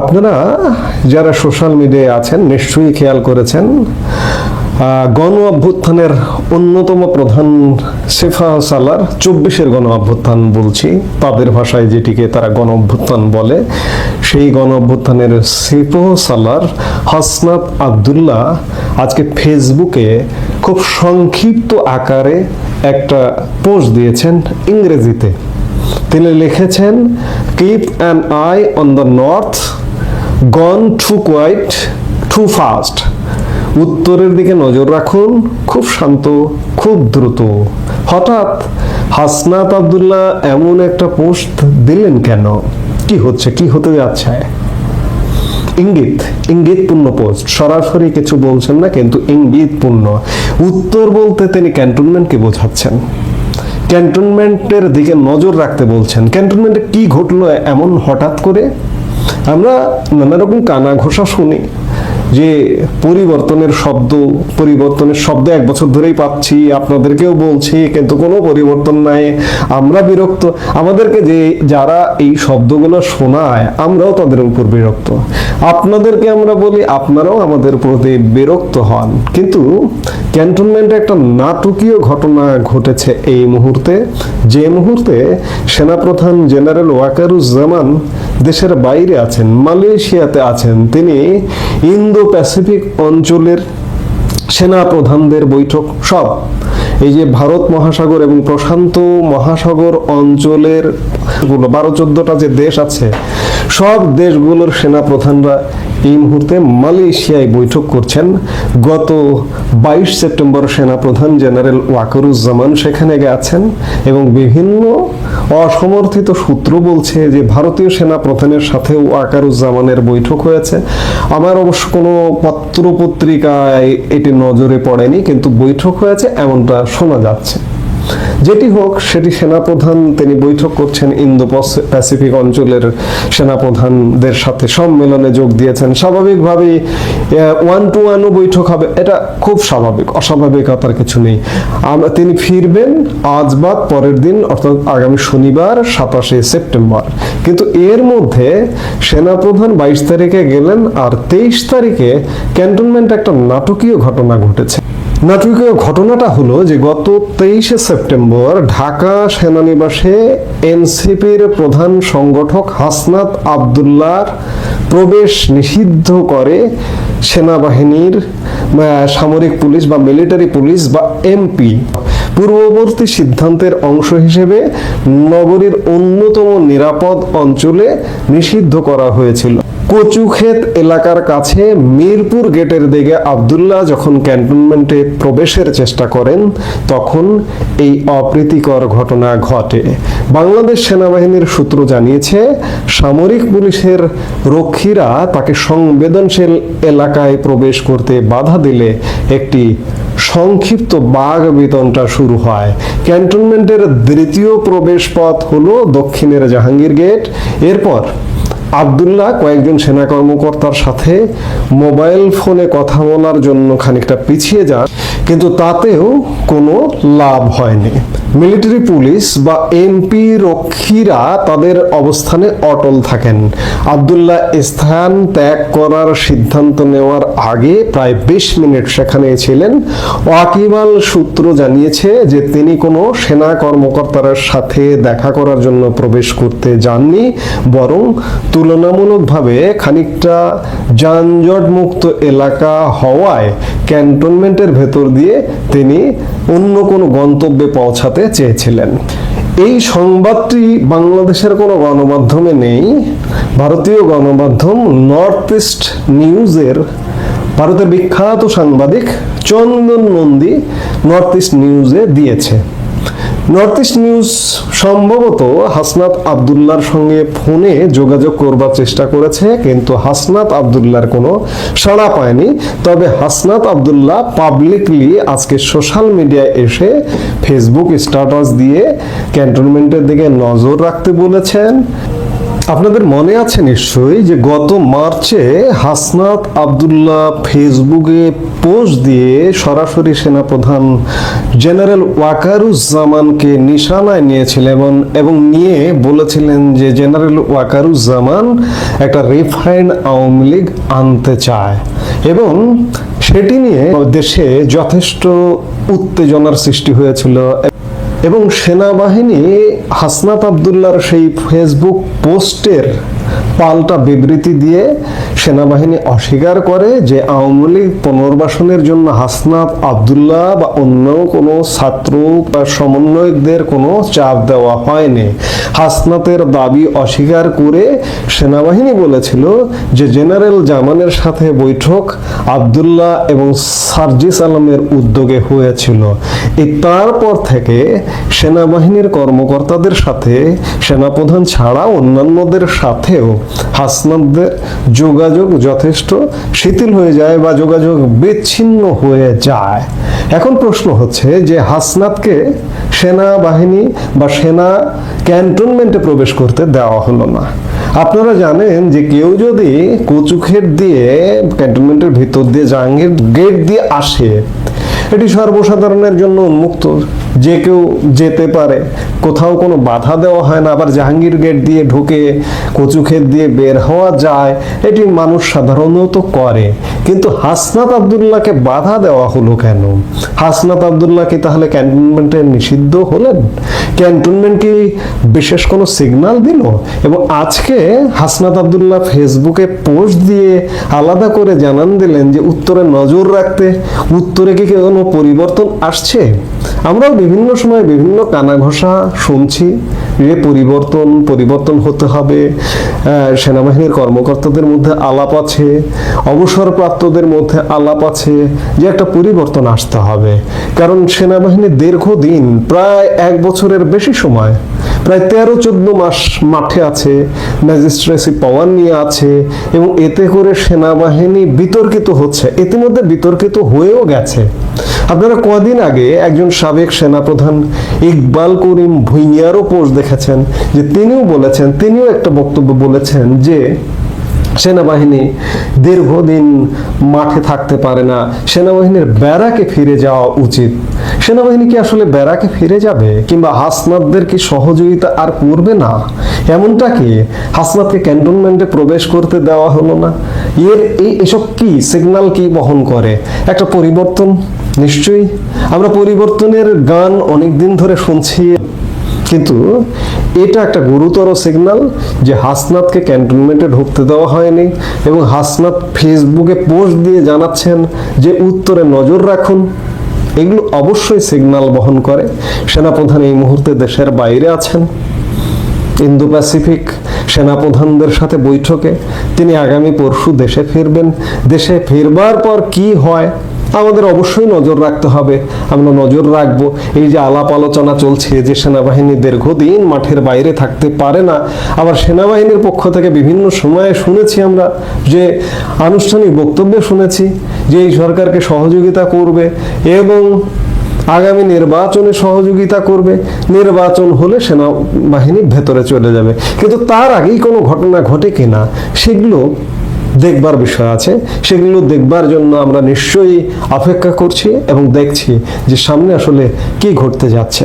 আপনারা যারা সোশ্যাল মিডিয়ায় আছেন, নিশ্চয়ই খেয়াল করেছেন গণ অভ্যুত্থানের অন্যতম প্রধান সেফা সালার চব্বিশের গণ অভ্যুত্থান বলছি। তাদের ভাষায় যেটিকে তারা গণ অভ্যুত্থান বলে, সেই গণ অভ্যুত্থানের সেফো সালার হাসনাত আবদুল্লাহ আজকে ফেসবুকে খুব সংক্ষিপ্ত আকারে একটা পোস্ট দিয়েছেন ইংরেজিতে। তিনি লিখেছেন keep an eye on the north gone too quiet too fast উত্তরের দিকে নজর রাখুন, খুব শান্ত, খুব দ্রুত। হঠাৎ হাসনাত আবদুল্লাহ এমন একটা পোস্ট দিলেন কেন? কি হচ্ছে, কি হতে যাচ্ছে? ইঙ্গিত, ইঙ্গিতপূর্ণ পোস্ট। সরাসরি কিছু বলছেন না, কিন্তু ইঙ্গিতপূর্ণ। উত্তর বলতে তিনি ক্যান্টনমেন্টকে বোঝাচ্ছেন। ক্যান্টনমেন্টের দিকে নজর রাখতে বলছেন। ক্যান্টনমেন্টে কি ঘটলো এমন হঠাৎ করে? আমরা নানা রকম কানা ঘোষা শুনি যে পরিবর্তনের শব্দ পরিবর্তনের শব্দ এক বছর ধরেই পাচ্ছি, আপনাদেরকেও বলছি, কিন্তু কোনো পরিবর্তন নাই। আমরা বিরক্ত। আমাদেরকে যে যারা এই শব্দগুলো শোনায়, আমরাও তাদের উপর বিরক্ত। আপনাদেরকে আমরা বলি, আপনারাও আমাদের প্রতি বিরক্ত হন। কিন্তু ক্যান্টনমেন্টে একটা নাটকীয় ঘটনা ঘটেছে এই মুহূর্তে। যে মুহূর্তে সেনাপ্রধান জেনারেল ওয়াকারুজ্জামান দেশের বাইরে আছেন, মালয়েশিয়াতে আছেন, তিনি ইন্দো প্যাসিফিক অঞ্চলের সেনা প্রধানদের বৈঠক, সব। এই যে ভারত মহাসাগর এবং প্রশান্ত মহাসাগর অঞ্চলের বারো চোদ্দটা যে দেশ আছে, সব দেশগুলোর সেনা প্রধানরা এই মুহূর্তে মালয়েশিয়ায় বৈঠক করছেন। গত বাইশ সেপ্টেম্বর সেনা প্রধান জেনারেল ওয়াকারুজ্জামান সেখানে গেছেন এবং বিভিন্ন অসমর্থিত সূত্র বলছে যে ভারতীয় সেনা প্রধানের সাথে ওয়াকারুজ্জামানের বৈঠক হয়েছে। আমার অবশ্য কোনো পত্র পত্রিকায় এটি নজরে পড়েনি, কিন্তু বৈঠক হয়েছে এমনটা শোনা যাচ্ছে। যেটি হোক, সেটি সেনাপ্রধান, তিনি বৈঠক করছেন ইন্দো প্যাসিফিক অঞ্চলের সেনাপ্রধানদের সাথে। সম্মেলনে যোগ দিয়েছেন। স্বাভাবিকভাবেই ওয়ান টু ওয়ানও বৈঠক হবে। এটা খুব স্বাভাবিক। অস্বাভাবিকতার কিছু নেই। তিনি ফিরবেন আজ বাদ, পরের দিন, অর্থাৎ আগামী শনিবার, সাতাশে সেপ্টেম্বর। কিন্তু এর মধ্যে সেনাপ্রধান বাইশ তারিখে গেলেন আর তেইশ তারিখে ক্যান্টনমেন্ট একটা নাটকীয় ঘটনা ঘটেছে। নাটকীয় ঘটনাটা হলো যে গত তেইশে সেপ্টেম্বর ঢাকা সেনানিবাসে এনসিপির প্রধান সংগঠক হাসনাত আবদুল্লার প্রবেশ নিষিদ্ধ করে সেনাবাহিনীর সামরিক পুলিশ বা মিলিটারি পুলিশ বা এমপি। পূর্ববর্তী সিদ্ধান্তের অংশ হিসেবে নগরীর অন্যতম নিরাপদ অঞ্চলে নিষিদ্ধ করা হয়েছিল। কচুক্ষেত এলাকার কাছে মিরপুর গেটের দিকে আবদুল্লাহ যখন ক্যান্টনমেন্টে প্রবেশের চেষ্টা করেন, তখন এই অপ্রীতিকর ঘটনা ঘটে। বাংলাদেশ সেনাবাহিনীর সূত্র জানিয়েছে, সামরিক পুলিশের রক্ষীরা তাকে সংবেদনশীল এলাকায় প্রবেশ করতে বাধা দিলে একটি সংক্ষিপ্ত বাঘ বেতনটা শুরু হয়। ক্যান্টনমেন্টের দ্বিতীয় প্রবেশ পথ হলো দক্ষিণের জাহাঙ্গীর গেট। এরপর আবদুল্লাহ কয়েকজন সেনা কর্মকর্তার সাথে মোবাইল ফোনে কথা বলার জন্য খানিকটা পিছিয়ে যান, কিন্তু তাতেও কোনো লাভ হয়নি। মিলিটারি পুলিশ বা এমপি রক্ষীরা তাদের অবস্থানে অটল থাকেন। আবদুল্লাহ স্থান ত্যাগ করার সিদ্ধান্ত নেওয়ার আগে প্রায় বিশ মিনিট সেখানে ছিলেন। ওয়াকিবাল সূত্র জানিয়েছে যে তিনি কোনো সেনা কর্মকর্তার সাথে দেখা করার জন্য প্রবেশ করতে যাননি, বরং তুলনামূলকভাবে খানিকটা যানজট মুক্ত এলাকা হওয়ায় ক্যান্টনমেন্টের ভেতর দিয়ে তিনি অন্য কোনো গন্তব্যে পৌঁছাতে চেয়েছিলেন। এই সংবাদটি বাংলাদেশের কোনো গণমাধ্যমে নেই। ভারতীয় গণমাধ্যম নর্থ ইস্ট নিউজের ভারতের বিখ্যাত সাংবাদিক চন্দন নন্দী নর্থ ইস্ট নিউজে দিয়েছে। নর্থ ইস্ট নিউজ সম্ভবত হাসনাত আবদুল্লার সঙ্গে ফোনে যোগাযোগ করবার চেষ্টা করেছে, কিন্তু হাসনাত আবদুল্লার কোনো সাড়া পায়নি। তবে হাসনাত আবদুল্লাহ পাবলিকলি আজকে সোশ্যাল মিডিয়ায় এসে ফেসবুক স্ট্যাটাস দিয়ে ক্যান্টনমেন্টের দিকে নজর রাখতে বলেছেন। আপনাদের মনে আছে নিশ্চয়ই যে গত মার্চে হাসনাত আবদুল্লাহ ফেসবুকে পোস্ট দিয়ে সরাসরি সেনাপ্রধান জেনারেল ওয়াকারুজ্জামানকে নিশানায় নিয়েছিলেন এবং এবং নিয়ে বলেছিলেন যে জেনারেল ওয়াকারুজ্জামান একটা রিফাইন্ড আওয়ামী লীগ আনতে চায়। এবং সেটি নিয়ে দেশে যথেষ্ট উত্তেজনার সৃষ্টি হয়েছিল। এবং সেনাবাহিনী হাসনাত আবদুল্লার সেই ফেসবুক পোস্টের পাল্টা বিবৃতি দিয়ে সেনাবাহিনী অস্বীকার করে যে আওয়ামী লীগ পুনর্বাসনের জন্য হাসনাত আবদুল্লাহ বা অন্য কোনো ছাত্র বা সমন্বয়কদের কোনো চাপ দেওয়া হয়নি। হাসনাতের দাবি অস্বীকার করে সেনাবাহিনী বলেছিল যে জেনারেল জামানের সাথে বৈঠক আবদুল্লাহ এবং সার্জিস আলমের উদ্যোগে হয়েছিল। এই তারপর থেকে সেনাবাহিনীর কর্মকর্তাদের সাথে, সেনাপ্রধান ছাড়া অন্যান্যদের সাথেও হাসনাতদের যোগাযোগ যথেষ্ট শিথিল হয়ে যায় বা যোগাযোগ বিচ্ছিন্ন হয়ে যায়। এখন প্রশ্ন হচ্ছে যে হাসনাতকে সেনাবাহিনী বা সেনা ক্যান্টনমেন্টে প্রবেশ করতে দেওয়া হলো না। আপনারা জানেন যে কেউ যদি কচুক্ষেত দিয়ে ক্যান্টনমেন্টের ভিতর দিয়ে জাহাঙ্গীর গেট দিয়ে আসে, এটি সর্বসাধারণের জন্য উন্মুক্ত যে কেউ যেতে পারে। কোথাও কোনো বাধা দেওয়া হয় না, আবার জাহাঙ্গীর গেট দিয়ে ঢুকে কচুক্ষেত দিয়ে বের হওয়া যায়। এটি মানুষ সাধারণত করে। কিন্তু হাসনাত আবদুল্লাহকে বাধা দেওয়া হলো কেন? হাসনাত আবদুল্লাহ কি তাহলে ক্যান্টনমেন্টে নিষিদ্ধ হলেন? ক্যান্টনমেন্ট কি বিশেষ কোনো সিগন্যাল দিল? এবং আজকে হাসনাত আবদুল্লাহ ফেসবুকে পোস্ট দিয়ে আলাদা করে জানান দিলেন যে উত্তরে নজর রাখতে, উত্তরে কি কোনো পরিবর্তন আসছে? আমরাও বিভিন্ন সময় বিভিন্ন কানা ঘষা শুনছি যে পরিবর্তন পরিবর্তন হতে হবে। সেনাবাহিনীর কর্মকর্তাদের মধ্যে আলাপ আছে অবসরপ্রাপ্তদের মধ্যে আলাপ আছে যে একটা পরিবর্তন আসতে হবে। কারণ সেনাবাহিনী দীর্ঘদিন, প্রায় এক বছরের বেশি সময়, প্রায় তেরো চোদ্দ মাস মাঠে আছে, ম্যাজিস্ট্রেসি পাওয়ার নিয়ে আছে এবং এতে করে সেনাবাহিনী বিতর্কিত হচ্ছে। ইতিমধ্যে বিতর্কিত হয়েও গেছে। আপনারা কদিন আগে একজন সাবেক সেনাপ্রধান ইকবাল করিম ভুইয়ারও পোস্ট দেখেছেন, যে তিনিও বলেছেন, তিনিও একটা বক্তব্য বলেছেন যে সেনাবাহিনী দীর্ঘদিন মাঠে থাকতে পারে না। সেনাবাহিনীর ব্যারাকে ফিরে যাওয়া উচিত। সেনাবাহিনী কি আসলে ব্যারাকে ফিরে যাবে কিংবা হাসনাতদের কি সহযোগিতা আর করবে না? এমনটা কি? হাসনাতকে ক্যান্টনমেন্টে প্রবেশ করতে দেওয়া হলো না? এর এই এসব কি সিগন্যাল কি বহন করে? একটা পরিবর্তন? নিশ্চয়ই। আমরা পরিবর্তনের গান অনেক দিন ধরে শুনছি। কিন্তু এটা একটা গুরুতর সিগনাল যে হাসনাতকে ক্যান্টনমেন্টে ঢুকতে দেওয়া হয়নি এবং হাসনাত ফেসবুকে পোস্ট দিয়ে জানাচ্ছেন যে উত্তরে নজর রাখুন। এগুলো অবশ্যই সিগনাল বহন করে। সেনাপ্রধান এই মুহূর্তে দেশের বাইরে আছেন। ইন্দো প্যাসিফিক সেনাপ্রধানদের সাথে বৈঠকে। তিনি আগামী পরশু দেশে ফিরবেন। দেশে ফিরবার পর কি হয়? আমাদের অবশ্যই নজর রাখতে হবে। আমরা নজর রাখব। এই যে আলাপ আলোচনা চলছে যে সেনাবাহিনী দীর্ঘদিন মাঠের বাইরে থাকতে পারে না, আবার সেনাবাহিনীর পক্ষ থেকে বিভিন্ন সময়ে শুনেছি আমরা যে আনুষ্ঠানিক বক্তব্যে শুনেছি যে এই সরকারকে সহযোগিতা করবে এবং আগামী নির্বাচনে সহযোগিতা করবে। নির্বাচন হলে সেনাবাহিনী ভেতরে চলে যাবে। কিন্তু তার আগেই কোনো ঘটনা ঘটে কিনা, সেগুলো দেখবার বিষয় আছে। সেগুলো দেখবার জন্য আমরা নিশ্চয়ই অপেক্ষা করছি এবং দেখছি যে সামনে আসলে কি ঘটতে যাচ্ছে।